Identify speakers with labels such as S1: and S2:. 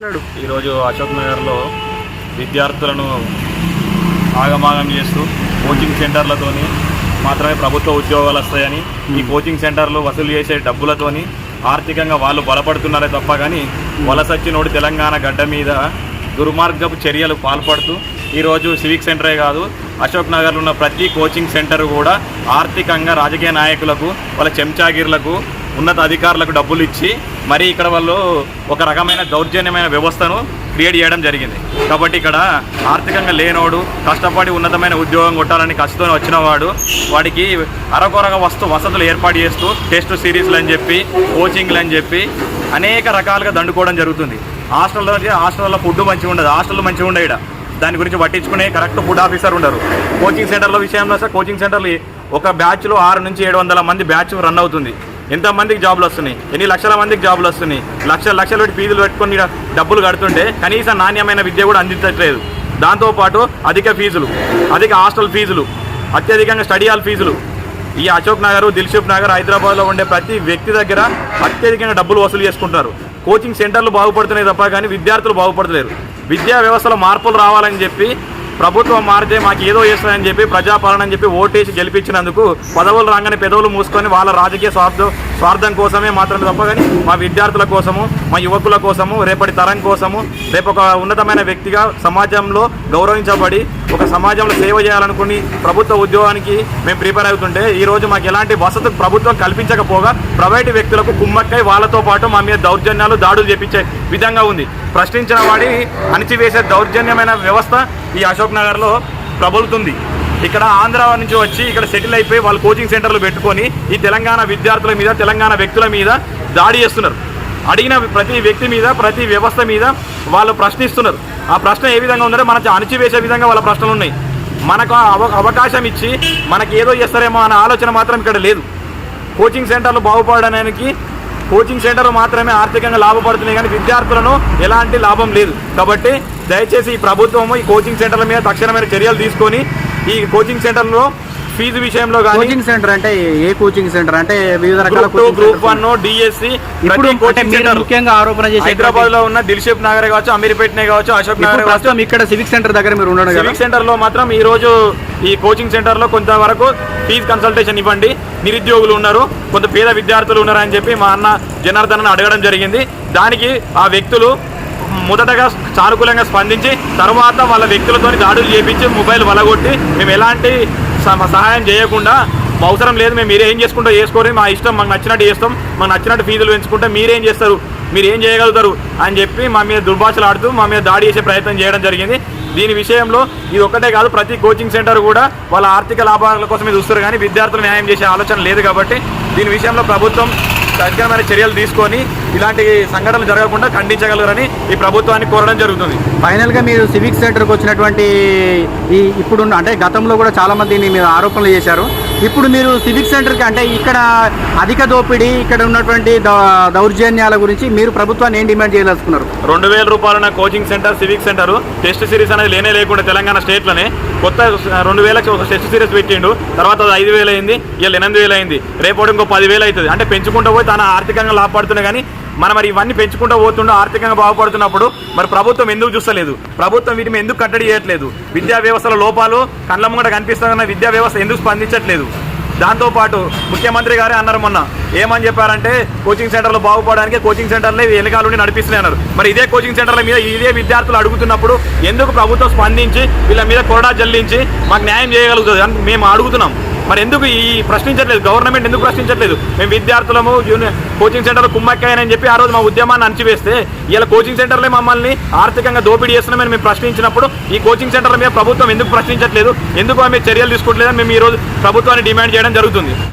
S1: ఈరోజు అశోక్ నగర్లో విద్యార్థులను ఆగమాగం చేస్తూ కోచింగ్ సెంటర్లతోని మాత్రమే ప్రభుత్వ ఉద్యోగాలు వస్తాయని ఈ కోచింగ్ సెంటర్లు వసూలు చేసే డబ్బులతోని ఆర్థికంగా వాళ్ళు బలపడుతున్నారే తప్ప కానీ వలసచ్చినోడు తెలంగాణ గడ్డ మీద దుర్మార్గపు చర్యలు పాల్పడుతూ ఈరోజు సివిక్ సెంటరే కాదు అశోక్ నగర్లో ఉన్న ప్రతి కోచింగ్ సెంటర్ కూడా ఆర్థికంగా రాజకీయ నాయకులకు వాళ్ళ చెంచాగిర్లకు ఉన్నత అధికారులకు డబ్బులు ఇచ్చి మరి ఇక్కడ వాళ్ళు ఒక రకమైన దౌర్జన్యమైన వ్యవస్థను క్రియేట్ చేయడం జరిగింది. కాబట్టి ఇక్కడ ఆర్థికంగా లేనోడు కష్టపడి ఉన్నతమైన ఉద్యోగం కొట్టాలని కష్టతో వచ్చిన వాడు వాడికి అరకొరగా వస్తు వసతులు ఏర్పాటు చేస్తూ టెస్ట్ సిరీస్లు అని చెప్పి కోచింగ్లు అని చెప్పి అనేక రకాలుగా దండుకోవడం జరుగుతుంది. హాస్టల్లో హాస్టల్లో ఫుడ్ మంచిగా ఉండదు హాస్టల్ మంచిగా ఉండదు ఇక్కడ. దాని గురించి పట్టించుకునే కరెక్ట్ ఫుడ్ ఆఫీసర్ ఉండరు. కోచింగ్ సెంటర్ల విషయంలో సార్ కోచింగ్ సెంటర్లు ఒక బ్యాచ్లో ఆరు నుంచి ఏడు వందల మంది బ్యాచ్ రన్ అవుతుంది. ఎంతమందికి జాబులు వస్తున్నాయి? ఎన్ని లక్షల మందికి జాబులు వస్తున్నాయి? లక్షల లక్షలు పెట్టి ఫీజులు పెట్టుకొని డబ్బులు కడుతుంటే కనీసం నాణ్యమైన విద్య కూడా అందించట్లేదు. దాంతోపాటు అధిక ఫీజులు అధిక హాస్టల్ ఫీజులు అత్యధికంగా స్టడీ హాల్ ఫీజులు. ఈ అశోక్ నగర్ దిల్షుక్ నగర్ హైదరాబాద్లో ఉండే ప్రతి వ్యక్తి దగ్గర అత్యధికంగా డబ్బులు వసూలు చేసుకుంటారు కోచింగ్ సెంటర్లు బాగుపడుతున్నాయి తప్ప కానీ విద్యార్థులు బాగుపడలేరు విద్యా వ్యవస్థలో మార్పులు రావాలని చెప్పి ప్రభుత్వం మారితే మాకు ఏదో చేస్తుందని చెప్పి ప్రజాపాలన అని చెప్పి ఓటేసి గెలిపించినందుకు పదవులు రాగానే పెదవులు మూసుకొని వాళ్ళ రాజకీయ స్వార్థం స్వార్థం కోసమే మాత్రమే తప్ప కానీ మా విద్యార్థుల కోసము మా యువకుల కోసము రేపటి తరం కోసము రేపు ఒక ఉన్నతమైన వ్యక్తిగా సమాజంలో గౌరవించబడి ఒక సమాజంలో సేవ చేయాలనుకుని ప్రభుత్వ ఉద్యోగానికి మేము ప్రిపేర్ అవుతుంటే ఈరోజు మాకు ఎలాంటి వసతి ప్రభుత్వం కల్పించకపోగా ప్రైవేటు వ్యక్తులకు కుమ్మక్కై వాళ్ళతో పాటు మా మీద దౌర్జన్యాలు దాడులు చేపించే విధంగా ఉంది. ప్రశ్నించిన వాడి అణిచివేసే దౌర్జన్యమైన వ్యవస్థ ఈ అశోక్ నగర్లో ప్రబలుతుంది. ఇక్కడ ఆంధ్ర నుంచి వచ్చి ఇక్కడ సెటిల్ అయిపోయి వాళ్ళు కోచింగ్ సెంటర్లు పెట్టుకొని ఈ తెలంగాణ విద్యార్థుల మీద తెలంగాణ వ్యక్తుల మీద దాడి చేస్తున్నారు. అడిగిన ప్రతి వ్యక్తి మీద ప్రతి వ్యవస్థ మీద వాళ్ళు ప్రశ్నిస్తున్నారు. ఆ ప్రశ్న ఏ విధంగా ఉందంటే మన అణిచివేసే విధంగా వాళ్ళ ప్రశ్నలు ఉన్నాయి. మనకు అవకాశం ఇచ్చి మనకి ఏదో చేస్తారేమో అనే ఆలోచన మాత్రం ఇక్కడ లేదు. కోచింగ్ సెంటర్లు బాగుపడడానికి కోచింగ్ సెంటర్లు మాత్రమే ఆర్థికంగా లాభపడుతున్నాయి కానీ విద్యార్థులను ఎలాంటి లాభం లేదు. కాబట్టి దయచేసి ఈ ప్రభుత్వము ఈ కోచింగ్ సెంటర్ల మీద తక్షణమైన చర్యలు తీసుకొని ఈ కోచింగ్ సెంటర్లో ఫీజు విషయంలో
S2: కోచింగ్ సెంటర్ అంటే ఏ కోచింగ్ సెంటర్ అంటే వివిధ రకాల
S1: గ్రూప్ వన్ డిఎస్సి
S2: ఇప్పుడు ముఖ్యంగా ఆరోపణ చేసే
S1: హైదరాబాద్లో ఉన్న దిల్షేప్ నగర్ కావచ్చు అమీర్పేటనే కావచ్చు అశోక్ నగర్ కావచ్చు.
S2: ఇక్కడ సివిక్ సెంటర్ దగ్గర మీరు ఉండడం
S1: సివిక్ సెంటర్లో మాత్రం ఈ రోజు ఈ కోచింగ్ సెంటర్లో కొంతవరకు ఫీజు కన్సల్టేషన్ ఇవ్వండి. నిరుద్యోగులు ఉన్నారు కొంత పేద విద్యార్థులు ఉన్నారు అని చెప్పి మా అన్న జనార్దన్ అడగడం జరిగింది. దానికి ఆ వ్యక్తులు మొదటగా సానుకూలంగా స్పందించి తర్వాత వాళ్ళ వ్యక్తులతో దాడులు చేపించి మొబైల్ వలగొట్టి మేము ఎలాంటి సహాయం చేయకుండా అవసరం లేదు మేము మీరేం చేసుకుంటూ చేసుకోరు మా ఇష్టం మాకు నచ్చినట్టు చేస్తాం మాకు నచ్చినట్టు ఫీజులు పెంచుకుంటే మీరేం చేస్తారు మీరు ఏం చేయగలుగుతారు అని చెప్పి మా మీద దుర్భాషలు ఆడుతూ మా మీద దాడి చేసే ప్రయత్నం చేయడం జరిగింది. దీని విషయంలో ఇది ఒక్కటే కాదు ప్రతి కోచింగ్ సెంటర్ కూడా వాళ్ళ ఆర్థిక లాభాల కోసమే చూస్తారు కానీ విద్యార్థులు న్యాయం చేసే ఆలోచన లేదు కాబట్టి దీని విషయంలో ప్రభుత్వం తక్షణమైన చర్యలు తీసుకొని ఇలాంటి సంఘటనలు జరగకుండా ఖండించగలరని ఈ ప్రభుత్వాన్ని కోరడం జరుగుతుంది.
S2: ఫైనల్గా మీరు సివిక్ సెంటర్కి వచ్చినటువంటి ఈ ఇప్పుడు అంటే గతంలో కూడా చాలా మంది మీద ఆరోపణలు చేశారు. ఇప్పుడు మీరు సివిక్ సెంటర్కి అంటే ఇక్కడ అధిక దోపిడీ ఇక్కడ ఉన్నటువంటి దౌ- దౌర్జన్యాల గురించి మీరు ప్రభుత్వాన్ని ఏం డిమాండ్ చేయదలుచుకున్నారు?
S1: రెండు వేల రూపాయల coaching centre civic centre test series అనేది లేనే లేకుండా తెలంగాణ స్టేట్లోనే కొత్త రెండు వేలకు ఒక టెస్ట్ సిరీస్ పెట్టిండు. తర్వాత అది ఐదు వేలు అయింది ఇలా ఎనిమిది వేలు అయింది. రేపు ఇంకో పదివేలు అవుతుంది. అంటే పెంచుకుంటూ పోయి తన ఆర్థికంగా లాభపడుతున్నాయి కానీ మనం మరి ఇవన్నీ పెంచుకుంటూ పోతుండో ఆర్థికంగా బాగుపడుతున్నప్పుడు మరి ప్రభుత్వం ఎందుకు చూస్తలేదు? ప్రభుత్వం వీటిని ఎందుకు కట్టడి చేయట్లేదు? విద్యా వ్యవస్థల లోపాలు కళ్ళ ముంగట కనిపిస్తున్న విద్యా వ్యవస్థ ఎందుకు స్పందించట్లేదు? దాంతోపాటు ముఖ్యమంత్రి గారే అన్నారు మొన్న ఏమని చెప్పారంటే కోచింగ్ సెంటర్లు బాగుపడడానికి కోచింగ్ సెంటర్లే వెనకాల నుండి నడిపిస్తున్నాయి అన్నారు. మరి ఇదే కోచింగ్ సెంటర్ల మీద ఇదే విద్యార్థులు అడుగుతున్నప్పుడు ఎందుకు ప్రభుత్వం స్పందించి వీళ్ళ మీద కొరడా జల్లించి మాకు న్యాయం చేయగలుగుతుంది అని మేము అడుగుతున్నాం. మరి ఎందుకు ఈ ప్రశ్నించట్లేదు? గవర్నమెంట్ ఎందుకు ప్రశ్నించట్లేదు? మేము విద్యార్థులము యూని కోచింగ్ సెంటర్లు కుమ్మక్కాయనని చెప్పి ఆ రోజు మా ఉద్యమాన్ని అణచివేస్తే ఇలా కోచింగ్ సెంటర్లే మమ్మల్ని ఆర్థికంగా దోపిడీ చేస్తున్నామని మేము ప్రశ్నించినప్పుడు ఈ కోచింగ్ సెంటర్ల మీద ప్రభుత్వం ఎందుకు ప్రశ్నించట్లేదు? ఎందుకు ఆమె చర్యలు తీసుకోవట్లేదని మేము ఈరోజు రోజు ప్రభుత్వాన్ని డిమాండ్ చేయడం జరుగుతుంది.